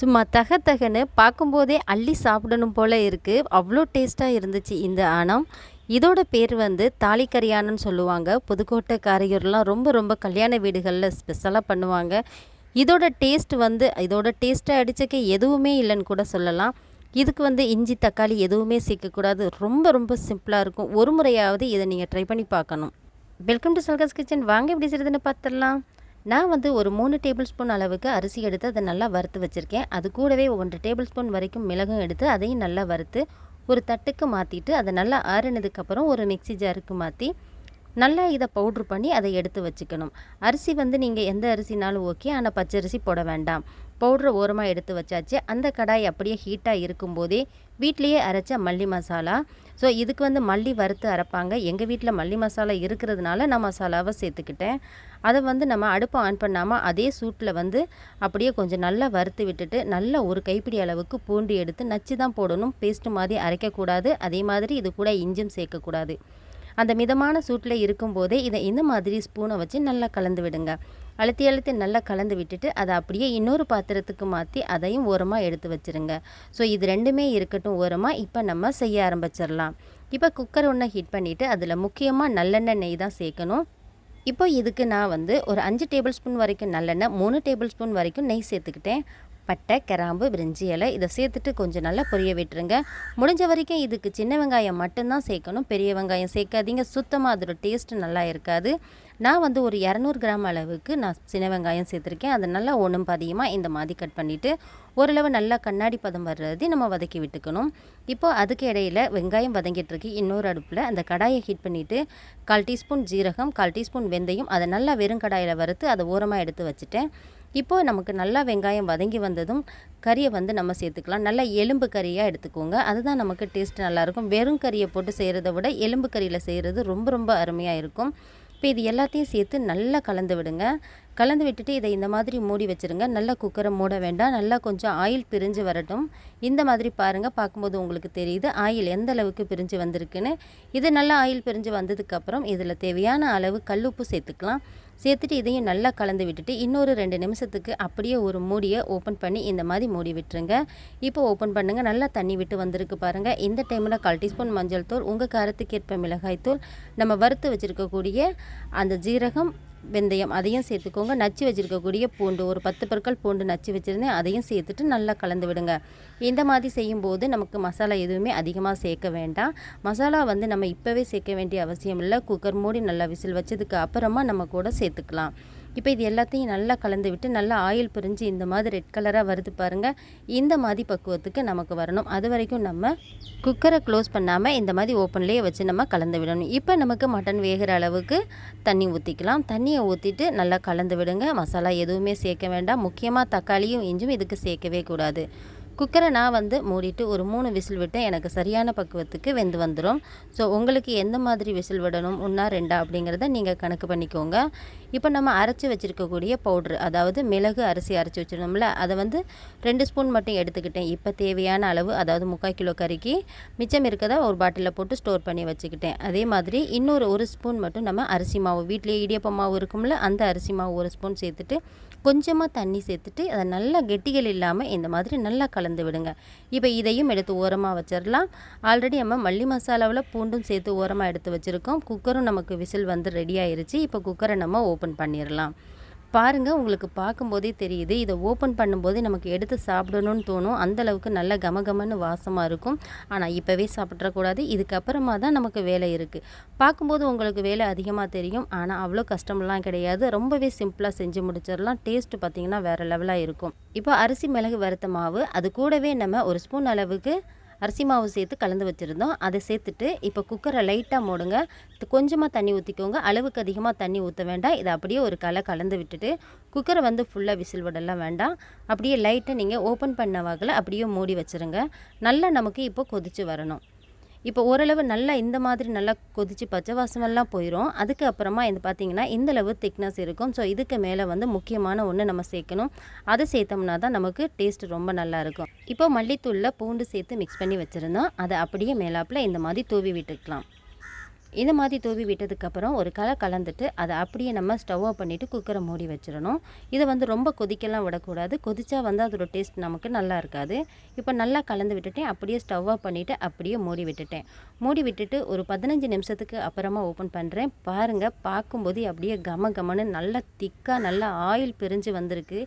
சும்மா தக தகன்னு பார்க்கும்போதே அள்ளி சாப்பிடணும் போல் இருக்குது அவ்வளோ டேஸ்ட்டாக இருந்துச்சு இந்த ஆணம். இதோட பேர் வந்து தாலிக்கரியானன்னு சொல்லுவாங்க. புதுக்கோட்டை காரையூர்லாம் ரொம்ப ரொம்ப கல்யாண வீடுகளில் ஸ்பெஷலாக பண்ணுவாங்க. இதோட டேஸ்ட் வந்து இதோட டேஸ்ட்டை அடிச்சக்க எதுவுமே இல்லைன்னு கூட சொல்லலாம். இதுக்கு வந்து இஞ்சி தக்காளி எதுவுமே சேர்க்கக்கூடாது. ரொம்ப ரொம்ப சிம்பிளாக இருக்கும். ஒரு முறையாவது இதை நீங்கள் ட்ரை பண்ணி பார்க்கணும். வெல்கம் டு சல்கஸ் கிச்சன் வாங்க எப்படி செய்யுதுன்னு பார்த்துடலாம். நான் வந்து ஒரு மூணு டேபிள் ஸ்பூன் அளவுக்கு அரிசி எடுத்து அதை நல்லா வறுத்து வச்சுருக்கேன். அது கூடவே ஒன்றரை டேபிள் ஸ்பூன் வரைக்கும் மிளகும் எடுத்து அதையும் நல்லா வறுத்து ஒரு தட்டுக்கு மாற்றிட்டு அதை நல்லா ஆறினதுக்கப்புறம் ஒரு மிக்ஸி ஜாருக்கு மாற்றி நல்லா இதை பவுட்ரு பண்ணி அதை எடுத்து வச்சுக்கணும். அரிசி வந்து நீங்கள் எந்த அரிசினாலும் ஓகே ஆனால் பச்சரிசி போட வேண்டாம். பவுட்ரை ஓரமாக எடுத்து வச்சாச்சு. அந்த கடாய் அப்படியே ஹீட்டாக இருக்கும்போதே வீட்லேயே அரைச்ச மல்லி மசாலா. ஸோ இதுக்கு வந்து மல்லி வறுத்து அரைப்பாங்க. எங்கள் வீட்டில் மல்லி மசாலா இருக்கிறதுனால நான் மசாலாவை சேர்த்துக்கிட்டேன். அதை வந்து நம்ம அடுப்பை ஆன் பண்ணாமல் அதே சூட்டில் வந்து அப்படியே கொஞ்சம் நல்லா வறுத்து விட்டுட்டு நல்லா ஒரு கைப்பிடி அளவுக்கு பூண்டு எடுத்து நச்சு தான் போடணும். பேஸ்ட்டு மாதிரி அரைக்கக்கூடாது. அதே மாதிரி இது கூட இஞ்சும் சேர்க்கக்கூடாது. அந்த மிதமான சூட்டில் இருக்கும்போதே இதை இந்த மாதிரி ஸ்பூனை வச்சு நல்லா கலந்து விடுங்க. அழுத்தி அழுத்தி நல்லா கலந்து விட்டுட்டு அதை அப்படியே இன்னொரு பாத்திரத்துக்கு மாற்றி அதையும் ஓரமாக எடுத்து வச்சுருங்க. ஸோ இது ரெண்டுமே இருக்கட்டும் ஓரமாக இப்போ நம்ம செய்ய ஆரம்பிச்சிடலாம். இப்போ குக்கர் ஒன்று ஹீட் பண்ணிவிட்டு அதில் முக்கியமாக நல்லெண்ணெய் நெய் தான் சேர்க்கணும். இப்போ இதுக்கு நான் வந்து ஒரு அஞ்சு டேபிள் ஸ்பூன் வரைக்கும் நல்லெண்ணெய் மூணு டேபிள் ஸ்பூன் வரைக்கும் நெய் சேர்த்துக்கிட்டேன். பட்டை கிராம்பு பிரிஞ்சி இலை இதை சேர்த்துட்டு கொஞ்சம் நல்லா பொரிய விட்டுருங்க. முடிஞ்ச வரைக்கும் இதுக்கு சின்ன வெங்காயம் மட்டும்தான் சேர்க்கணும். பெரிய வெங்காயம் சேர்க்காதீங்க. சுத்தமாக அதோட டேஸ்ட்டு நல்லா இருக்காது. நான் வந்து ஒரு இரநூறு கிராம் அளவுக்கு நான் சின்ன வெங்காயம் சேர்த்துருக்கேன். அதை நல்லா ஒன்றும் பதியமாக இந்த மாதிரி கட் பண்ணிவிட்டு ஓரளவு நல்லா கண்ணாடி பதம் வர்றது நம்ம வதக்கி விட்டுக்கணும். இப்போ அதுக்கு இடையில வெங்காயம் வதங்கிட்டுருக்கு. இன்னொரு அடுப்பில் அந்த கடாயை ஹீட் பண்ணிவிட்டு கால் டீஸ்பூன் ஜீரகம் கால் டீஸ்பூன் வெந்தயம் அதை நல்லா வெறும் கடாயில் வறுத்து அதை ஓரமாக எடுத்து வச்சுட்டேன். இப்போ நமக்கு நல்லா வெங்காயம் வதங்கி வந்ததும் கறியை வந்து நம்ம சேர்த்துக்கலாம். நல்லா எலும்பு கறியாக எடுத்துக்கோங்க. அதுதான் நமக்கு டேஸ்ட் நல்லாயிருக்கும் வெறும் கறியை போட்டு செய்கிறத விட எலும்பு கறியில் செய்கிறது ரொம்ப ரொம்ப அருமையாக இருக்கும். இப்போ இது எல்லாத்தையும் சேர்த்து நல்லா கலந்து விடுங்க. கலந்து விட்டுட்டு இதை இந்த மாதிரி மூடி வச்சுருங்க. நல்லா குக்கரை மூட வேண்டாம். நல்லா கொஞ்சம் ஆயில் பிரிஞ்சு வரட்டும். இந்த மாதிரி பாருங்கள் பார்க்கும்போது உங்களுக்கு தெரியுது. ஆயில் எந்த அளவுக்கு பிரிஞ்சு வந்திருக்குன்னு. இது நல்லா ஆயில் பிரிஞ்சு வந்ததுக்கப்புறம் இதில் தேவையான அளவு கல்லுப்பு சேர்த்துக்கலாம். சேர்த்துட்டு இதையும் நல்லா கலந்து விட்டுட்டு இன்னொரு ரெண்டு நிமிஷத்துக்கு அப்படியே ஒரு மூடியை ஓப்பன் பண்ணி இந்த மாதிரி மூடி விட்டுருங்க. இப்போ ஓப்பன் பண்ணுங்கள் நல்லா தண்ணி விட்டு வந்திருக்கு பாருங்கள் இந்த டைமில் கால் டீஸ்பூன் மஞ்சள் தூள் உங்கள் காரத்துக்கேற்ப மிளகாய் தூள் நம்ம வறுத்து வச்சுருக்கக்கூடிய அந்த ஜீரகம் வெந்தயம் அதையும் சேர்த்துக்கோங்க. நச்சு வச்சுருக்கக்கூடிய பூண்டு ஒரு பத்து பற்கள் பூண்டு நச்சு வச்சுருந்தேன். அதையும் சேர்த்துட்டு நல்லா கலந்து விடுங்க. இந்த மாதிரி செய்யும்போது நமக்கு மசாலா எதுவுமே அதிகமாக சேர்க்க வேண்டாம். மசாலா வந்து நம்ம இப்போவே சேர்க்க வேண்டிய அவசியம் இல்லை. குக்கர் மூடி நல்லா விசில் வச்சதுக்கு அப்புறமா நம்ம கூட சேர்த்துக்கலாம். இப்போ இது எல்லாத்தையும் நல்லா கலந்து விட்டு நல்லா ஆயில் பிரிஞ்சு இந்த மாதிரி ரெட் கலராக வருது பாருங்கள் இந்த மாதிரி பக்குவத்துக்கு நமக்கு வரணும். அது வரைக்கும் நம்ம குக்கரை க்ளோஸ் பண்ணாமல் இந்த மாதிரி ஓப்பன்லேயே வச்சு நம்ம கலந்து விடணும். இப்போ நமக்கு மட்டன் வேகிற அளவுக்கு தண்ணி ஊற்றிக்கலாம் தண்ணியை ஊற்றிட்டு நல்லா கலந்து விடுங்க. மசாலா எதுவுமே சேர்க்க வேண்டாம். முக்கியமாக தக்காளியும் இஞ்சும் இதுக்கு சேர்க்கவே கூடாது. குக்கரை நான் வந்து மூடிட்டு ஒரு மூணு விசில் விட்டு எனக்கு சரியான பக்குவத்துக்கு வெந்து வந்துடும் ஸோ உங்களுக்கு எந்த மாதிரி விசில் விடணும்? ஒன்றா ரெண்டா அப்படிங்கிறத நீங்கள் கணக்கு பண்ணிக்கோங்க. இப்போ நம்ம அரைச்சி வச்சுருக்கக்கூடிய பவுட்ரு அதாவது மிளகு அரிசி அரைச்சி வச்சிருந்தோம்ல அதை வந்து ரெண்டு ஸ்பூன் மட்டும் எடுத்துக்கிட்டேன். இப்போ தேவையான அளவு அதாவது முக்கால் கிலோ கறிக்கு மிச்சம் இருக்கதை ஒரு பாட்டிலில் போட்டு ஸ்டோர் பண்ணி வச்சுக்கிட்டேன். அதே மாதிரி இன்னொரு ஒரு ஸ்பூன் மட்டும் நம்ம அரிசி மாவு வீட்டிலேயே இடியப்ப மாவு இருக்கும்ல அந்த அரிசி மாவு ஒரு ஸ்பூன் சேர்த்துட்டு கொஞ்சமாக தண்ணி சேர்த்துட்டு அதை நல்லா கெட்டிகள் இல்லாமல் இந்த மாதிரி நல்லா கலந்து விடுங்க. இப்போ இதையும் எடுத்து ஓரமாக வச்சிடலாம். ஆல்ரெடி நம்ம மல்லி மசாலாவில் பூண்டும் சேர்த்து ஓரமாக எடுத்து வச்சுருக்கோம். குக்கரும் நமக்கு விசில் வந்து ரெடி ஆயிருச்சு. இப்போ குக்கரை நம்ம ஓப்பன் பண்ணிடலாம். பாருங்கள் உங்களுக்கு பார்க்கும்போதே தெரியுது. இதை ஓப்பன் பண்ணும்போது நமக்கு எடுத்து சாப்பிடணும்னு தோணும். அந்த அளவுக்கு நல்ல கமகமன்னு வாசமாக இருக்கும். ஆனால் இப்போவே சாப்பிட்றக்கூடாது இதுக்கப்புறமா தான் நமக்கு வேலை இருக்குது பார்க்கும்போது உங்களுக்கு வேலை அதிகமாக தெரியும். ஆனால் அவ்வளோ கஷ்டமெல்லாம் கிடையாது. ரொம்பவே சிம்பிளாக செஞ்சு முடிச்சிடலாம். டேஸ்ட்டு பார்த்திங்கன்னா வேறு லெவலாக இருக்கும். இப்போ அரிசி மிளகு வறுத்த மாவு. அது கூடவே நம்ம ஒரு ஸ்பூன் அளவுக்கு அரிசி மாவு சேர்த்து கலந்து வச்சுருந்தோம். அதை சேர்த்துட்டு இப்போ குக்கரை லைட்டாக மூடுங்க. கொஞ்சமாக தண்ணி ஊற்றிக்கோங்க அளவுக்கு அதிகமாக தண்ணி ஊற்ற வேண்டாம். இதை அப்படியே ஒரு கலை கலந்து விட்டுட்டு குக்கரை வந்து ஃபுல்லாக விசில் விடலாம் வேண்டாம். அப்படியே லைட்டை நீங்கள் ஓப்பன் பண்ண வாக்கில் அப்படியே மூடி வச்சுருங்க. நல்லா நமக்கு இப்போ கொதித்து வரணும். இப்போ ஓரளவு நல்லா இந்த மாதிரி நல்லா கொதித்து பச்சை வாசமெல்லாம் போயிடும் அதுக்கப்புறமா இது பார்த்திங்கன்னா இந்தளவு திக்னஸ் இருக்கும். ஸோ இதுக்கு மேலே வந்து முக்கியமான ஒன்று நம்ம சேர்க்கணும். அதை சேர்த்தோம்னா தான் நமக்கு டேஸ்ட் ரொம்ப நல்லாயிருக்கும் இப்போ மல்லித்தூளில் பூண்டு சேர்த்து மிக்ஸ் பண்ணி வச்சுருந்தோம். அதை அப்படியே மேலாப்பில் இந்த மாதிரி தூவி விட்டுக்கலாம். இந்த மாதிரி தூவி விட்டதுக்கப்புறம் ஒரு கலை கலந்துட்டு அதை அப்படியே நம்ம ஸ்டவ் ஆஃப் பண்ணிவிட்டு குக்கரை மூடி வச்சிடணும். இதை வந்து ரொம்ப கொதிக்கலாம் விடக்கூடாது. கொதிச்சா வந்து அதோட டேஸ்ட் நமக்கு நல்லா இருக்காது. இப்போ நல்லா கலந்து விட்டுட்டேன். அப்படியே ஸ்டவ் ஆஃப் பண்ணிவிட்டு அப்படியே மூடி விட்டுட்டேன். மூடி விட்டுட்டு ஒரு பதினஞ்சு நிமிஷத்துக்கு அப்புறமா ஓப்பன் பண்ணுறேன் பாருங்கள் பார்க்கும்போது அப்படியே கம கமன்னு நல்லா திக்காக நல்லா ஆயில் பிரிஞ்சு வந்திருக்கு.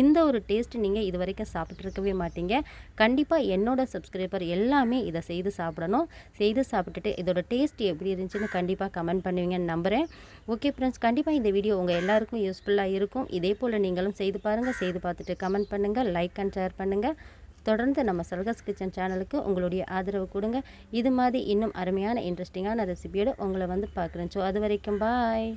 இந்த ஒரு டேஸ்ட் நீங்கள் இது வரைக்கும் சாப்பிட்ருக்கவே மாட்டீங்க. கண்டிப்பாக என்னோட சப்ஸ்கிரைபர் எல்லாமே இதை செய்து சாப்பிடணும். செய்து சாப்பிட்டுட்டு இதோட டேஸ்ட் எப்படி இருந்துச்சுன்னு கண்டிப்பாக கமெண்ட் பண்ணுவீங்கன்னு நம்புகிறேன் ஓகே ஃப்ரெண்ட்ஸ் கண்டிப்பாக இந்த வீடியோ உங்கள் எல்லாருக்கும் யூஸ்ஃபுல்லாக இருக்கும். இதே போல் நீங்களும் செய்து பாருங்கள் செய்து பார்த்துட்டு கமெண்ட் பண்ணுங்கள் லைக் அண்ட் ஷேர் பண்ணுங்கள் தொடர்ந்து நம்ம சல்கஸ் கிச்சன் சேனலுக்கு உங்களுடைய ஆதரவு கொடுங்க. இது மாதிரி இன்னும் அருமையான இன்ட்ரெஸ்டிங்கான ரெசிபியோடு உங்களை வந்து பார்க்குறேன். ஸோ அது வரைக்கும் பாய்